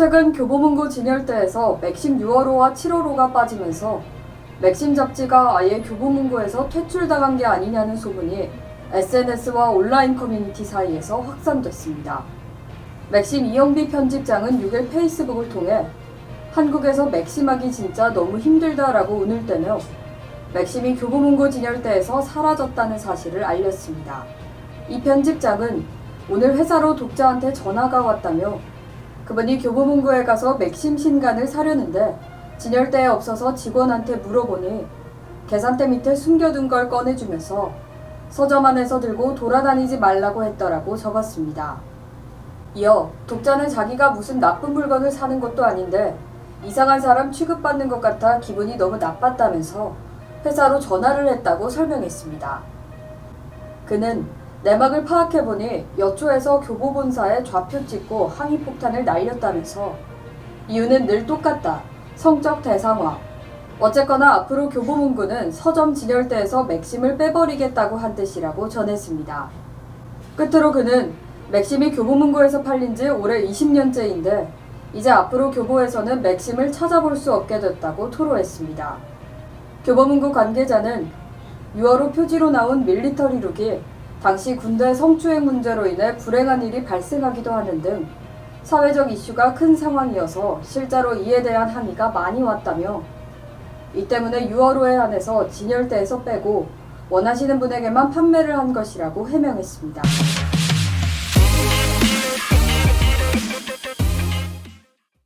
최근 교보문고 진열대에서 맥심 6월호와 7월호가 빠지면서 맥심 잡지가 아예 교보문고에서 퇴출당한 게 아니냐는 소문이 SNS와 온라인 커뮤니티 사이에서 확산됐습니다. 맥심 이영비 편집장은 6일 페이스북을 통해 한국에서 맥심하기 진짜 너무 힘들다라고 운을 떼며 맥심이 교보문고 진열대에서 사라졌다는 사실을 알렸습니다. 이 편집장은 오늘 회사로 독자한테 전화가 왔다며 그분이 교보문고에 가서 맥심 신간을 사려는데 진열대에 없어서 직원한테 물어보니 계산대 밑에 숨겨둔 걸 꺼내주면서 서점 안에서 들고 돌아다니지 말라고 했더라고 적었습니다. 이어 독자는 자기가 무슨 나쁜 물건을 사는 것도 아닌데 이상한 사람 취급받는 것 같아 기분이 너무 나빴다면서 회사로 전화를 했다고 설명했습니다. 그는 내막을 파악해보니 여초에서 교보본사에 좌표 찍고 항의폭탄을 날렸다면서 이유는 늘 똑같다. 성적 대상화. 어쨌거나 앞으로 교보문고는 서점 진열대에서 맥심을 빼버리겠다고 한 뜻이라고 전했습니다. 끝으로 그는 맥심이 교보문고에서 팔린 지 올해 20년째인데 이제 앞으로 교보에서는 맥심을 찾아볼 수 없게 됐다고 토로했습니다. 교보문고 관계자는 6월호 표지로 나온 밀리터리 룩이 당시 군대 성추행 문제로 인해 불행한 일이 발생하기도 하는 등 사회적 이슈가 큰 상황이어서 실제로 이에 대한 항의가 많이 왔다며 이 때문에 6월호에 한해서 진열대에서 빼고 원하시는 분에게만 판매를 한 것이라고 해명했습니다.